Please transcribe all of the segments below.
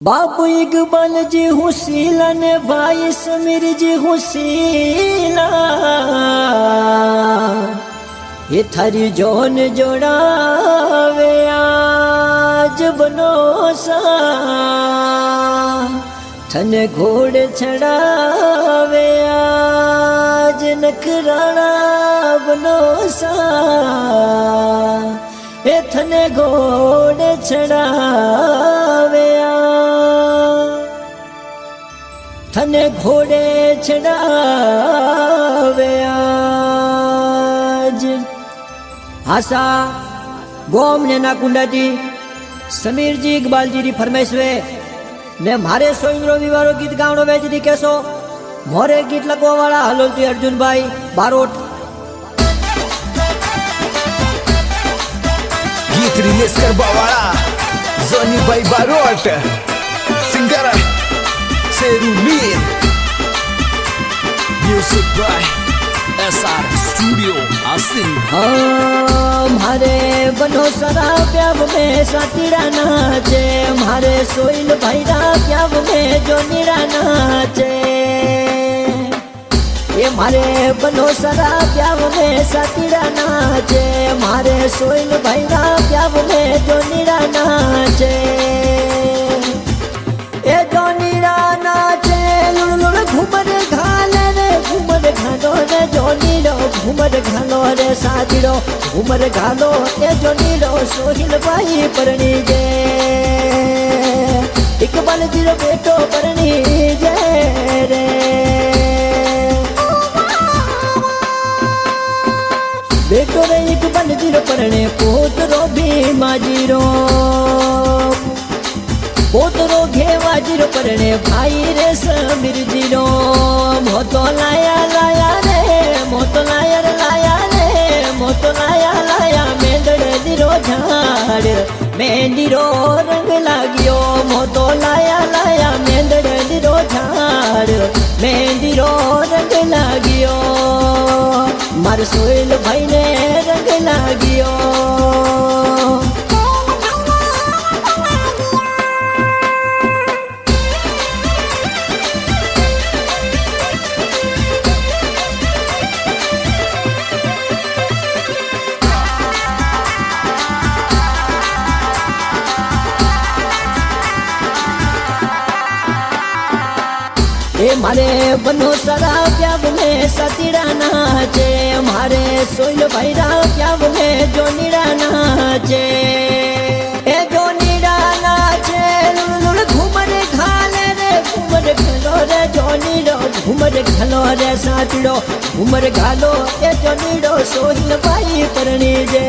બાપુ ઇકબાલજી હુસીલા ને ભાઈ સમીરજી હુસીલા એ થારી જોન જોડાવે આજ બનોસા થને ઘોડ ચડાવે આજ નખરાણા બનોસા એ થને ઘોડ ચડાવે આ થને ઘોડે ચડાવે આજ. હાસા ગોમ ને કુંડાજી, સમીરજી, ઇકબાલજીની ફરમાઈશ વે ને મારે સોઈન્દ્રો વિવારો ગીત ગાવણો વેચરી કેસો મોરે ગીત લખવા વાળા હલોલતી અર્જુનભાઈ બારોટ. ગીત રિલીઝ કરવા વાળા જોનીભાઈ Barot, singer Sheru Mir music by SR studio આસિંગ હા, મારે બનો સરા પ્યાવ મેં સાતીડા નાચે મારે સોઈલ ભાઈડા પ્યાવ મેં જો નીરા નાચે એ મારે બનો સરા પ્યાવ મેં સાતીડા નાચે મારે સોઈલ ભાઈડા પ્યાવ મેં જો નીરા નાચે એ જો નીરા નાચે લુણ લુણ ઘુમર ઘાલે રે, ઘુમર ઘાલો રે જો નીરો ઘુમર ઘાલો રે સાતીડો ઘુમર ઘાલો એ જો નીરો સોહિલ ભાઈ પરણી જે ઇકબાલ જીરો બેટો પરણી જે રે. બેટો રે ઇકબાલ જીરો પરણે, પોતરો ભીમા જીરો પોતરો ઘેવા જીરો પરણે ભાઈ રે સમીર જીરો મોતો લાયા લાયા રે, મોતો લાયા લાયા રે, મોતો લાયા લાયા મેંદડ જીરો ઝાડ. મેંદીરો રંગ લાગ્યો, મોતો લાયા લાયા મેંદડ જીરો ઝાડ. મેંદીરો રંગ લાગ્યો, માર સોયલ ભાઈને રંગ લાગ્યો. એ મારે બનો સરા પ્યાવને સતીડા નાચે મારે સોઈલ ભૈરા પ્યાવને જોનીડા નાચે એ જોનીડા નાચે લુણ ઘુમર ખાલે રે, ઘુમર ખેલો રે જોનીડો ઘુમર ખેલો રે સાચડો. ઘુમર ઘાલો એ જોનીડો સોઈલ ભાઈ પરણી જે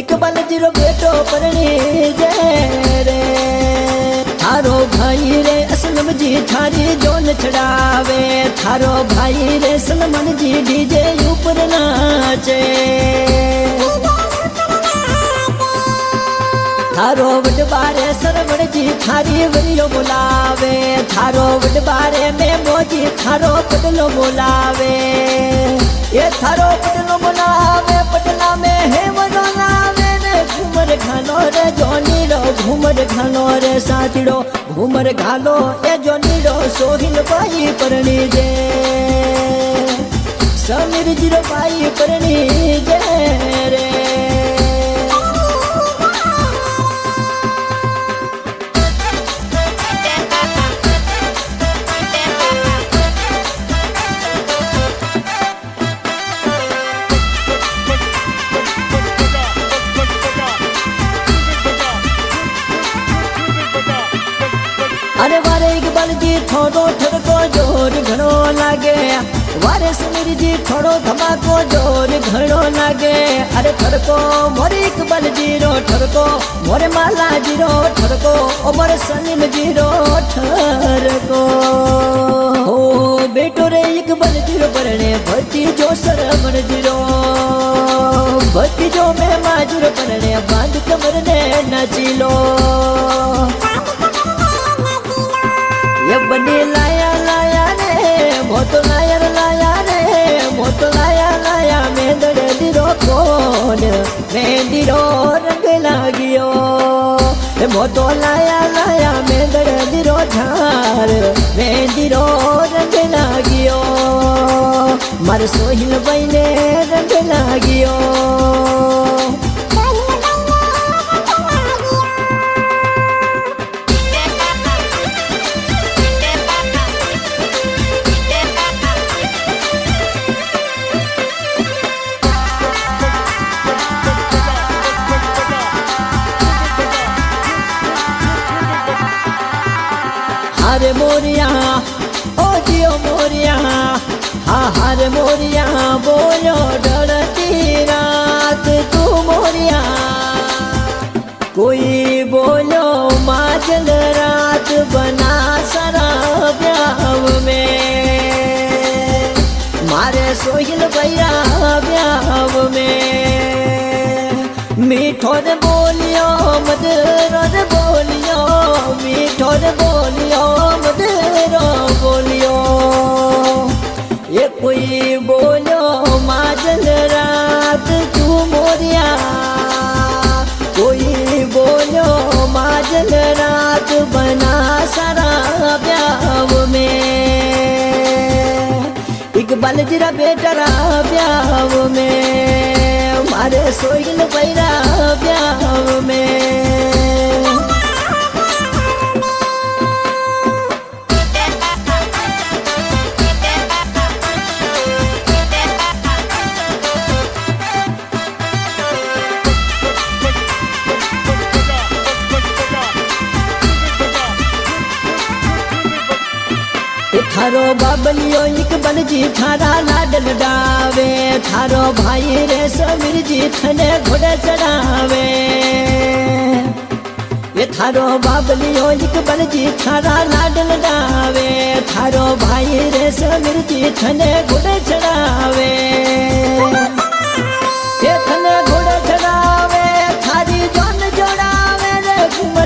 ઇકબાલ જીરો બેટો પરણી જે રે અસલમજી થારી જોન ચડાવે. થારો ભાઈ રે સલમાનજી ડીજે ઉપર નાચે. થારો વડબારે સરવણજી થારી વરિયો બોલાવે. થારો વડબારે મે મોજી થારો પટલો બોલાવે. એ થારો પટલો બોલાવે, પટલા મે હેવનો લાવે. રે ઘુમર ઘાલો રે જોનીડો ઘુમર ઘાલો રે સાચડો ઘુમર ઘાલો એ જોનીડો સોહિલ ભાઈ પરણી જે સમીર જીરો ભાઈ પરણી જે રે. અરે વારે ઇકબાલજી થોડો ઠડકો જોર ઘણો લાગે. વારે સમીરજી થોડો ધમાકો, જોર ઘણો લાગે. અરે ઠડકો મોરે ઇકબાલજી રો ઠડકો મોરે માલાજી રો ઠડકો ઓ મોરે સલીમજી રો ઠડકો હો, બેટો રે ઇકબાલજી રો પરણે, ભરતી જો સરવણજી જીરો ભરતી જો મેં માજુર પરણે બાંધ કમરને નાચી લો એ બને લાયા લાયા રે મોતો લાયા રે લાયા રે મોતો લાયા લાયા મેંદડે દીરો કોણ? મેંદીરો રંગ લાગ્યો. એ ધોતો લાયા લાયા મેંદડ દીરો ઝાર વેંદીરો રંગ લાગ્યો. મારે સોહિલ ભાઈને રંગ લાગ્યો. हरे मोरिया, ओ जियो मोरिया, हा हरे मोरिया, बोलो डरती रात तू मोरिया। कोई बोलो माचल रात बना शराब में। मारे सोहिल भैया ब्याव में। मीठो ने बोलियो मधुर बोलियो मीठो ने बोलियो। बोलियो। ये कोई बोलो, माजन रात तू मोरिया। कोई बोलो, माजन रात बना सारा ब्याव में। इकबाल जीरा बेटरा ब्याव में। मारे सोईल पैरा ब्याव में। થારો બાબલિયો બનજી થારા લાડલ ડાવે. થારો ભાઈ રે સમીરજી થને ઘોડે ચડાવે. એ થારો બાબલિયો ઇકબાલજી થારા લાડલ ડાવે. થારો ભાઈ રે સમીરજી થને ઘોડે ચડાવે.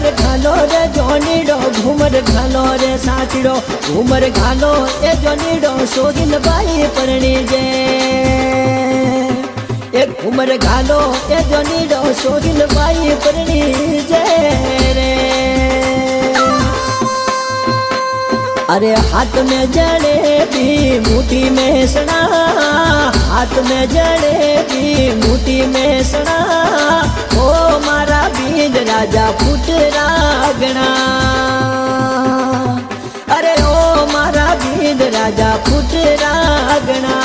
घूमर घालो रे जोनी डो, घूमर घालो रे साथी डो घूमर घालो ए जोनी जोनीडो सोगिन बाई परणी जे। ए घूमर घालो ए जोनी जोनीडो सोगिन बाई परणी जे रे। अरे हाथ में जड़े भी, मुठी में सड़ा, हाथ में जड़े मुट्ठी में सड़ा ओ मारा बीज राजा फूट रागना अरे ओ मारा बीज राजा फूट रागना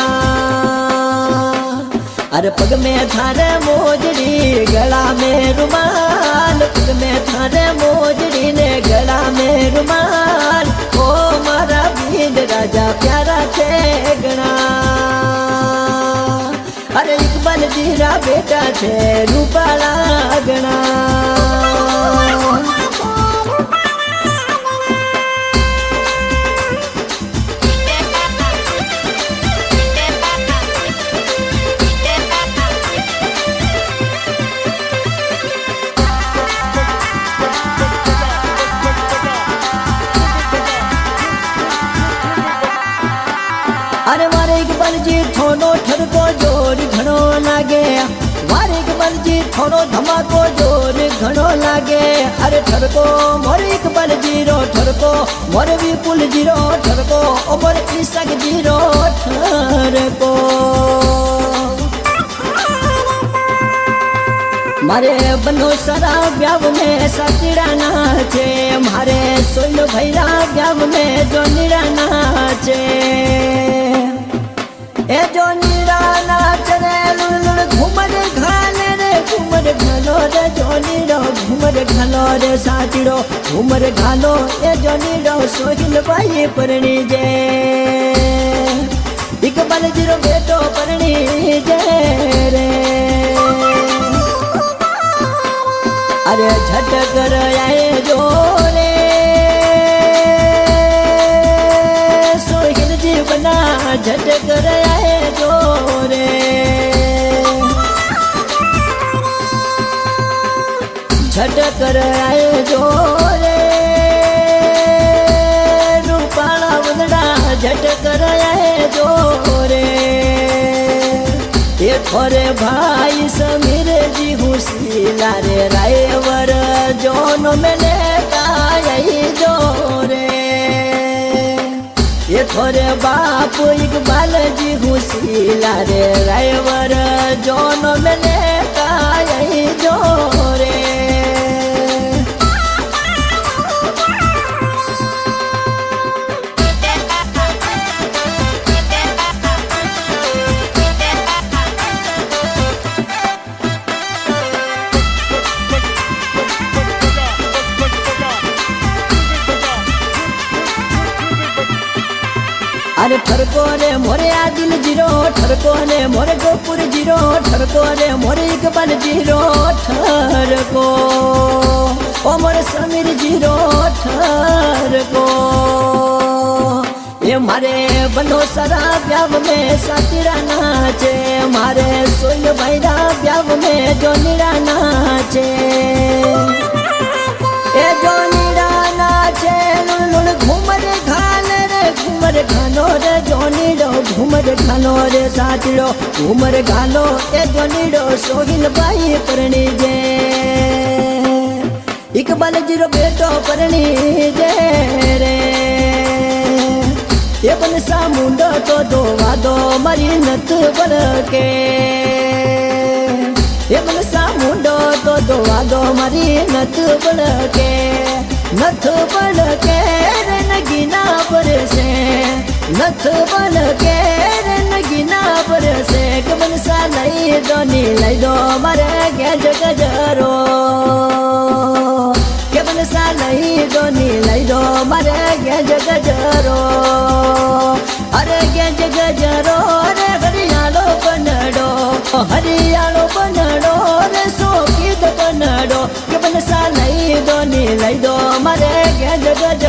अरे पग में थारे मोजड़ी गला में रुमाल पग में थारे मोजड़ी ने गला में रुमाल ओ मारा बीज राजा प्यारा थे गणा અરે ઇકબાલ જીરા બેટા છે રૂપાલા અગણા. ઇકબાલજી થોડો ધમાકો જોર ઘણો લાગે. અરે ઠરકો, મોર ઇકબાલજી જીરો ઠરકો મોર વિપુલ જીરો ઠરકો ઓમર ઈસક જીરો ઠરકો. મારે બનો સરા વ્યાવ મે સતીડા છે. મારે સોયલો ભૈરા વ્યાવ મેં જોનીડા છે. એ જોનીડા નાચ રે લુલ લુલ ઘુમર ઘાલે રે ઘુમર ઘાલો રે જોનીડો ઘુમર ઘાલો રે સાચડો ઘુમર ઘાલો એ જોનીડો સોહિલ ભાઈ પરણી જે. ઇકબાલ જીરો બેટો પરણી જે રે. અરે ઝટકર આયે જો રે સોહિલ જીવના ઝટકર આયે જો રે ઝટકર આયે જો રે રૂપાળા વદડા ઝટકર આયે જો રે એ થોરે ભાઈ સમીર જી હુસી શીલા રે રાયવર જોનો મેલે કાય જો રે એ થોરે બાપ ઇકબાલજી હુસીલા રે રાયવર જોનો મેલે કાય જો ઠરકો ને મોરે આદિલ જીરો, ઠરકો ને મોરે ગોપુર જીરો, ઠરકો ને મોરે ઇકબાલ જીરો, ઠરકો. ઓ મોરે સમીર જીરો, ઠરકો. એ મારે બનો સરા વ્યાવ મે સાતીરા નાચે, મારે સોય ભાઈરા વ્યાવ મે જોનીરા નાચે. એ જોનીરા નાચે લુણ લુણ ઘુમર ખાન રે ઘુમર ખાનો રે જોનીડો ઘુમર ખાનો રે સાચડો ઘુમર ગાલો એ જોનીડો સોહિલ ભાઈ પરણી જે. ઇકબાલ જીરો બેટો પરણી જે રે. એ પણ સામુંડો તો દોવા દો, મારી નથ બળકે એ પણ સામુંડો તો દોવા દો, મારી નથ બળકે નથ બળકે રે નગીના પરસે નથ બળકે રે નગીના પરસે કે મનસા લઈ દો ની લઈ દો મારે ગેજ ગજરો કે મનસા લઈ દો ની લઈ દો મારે ગેજ ગજરો અરે ગેજ ગજરો રે હરિયાળો બનડો હરિયાળો બનડો રે બનડો કે બનસા લઈ દો ની લઈ દો મારે ગેજ ગજ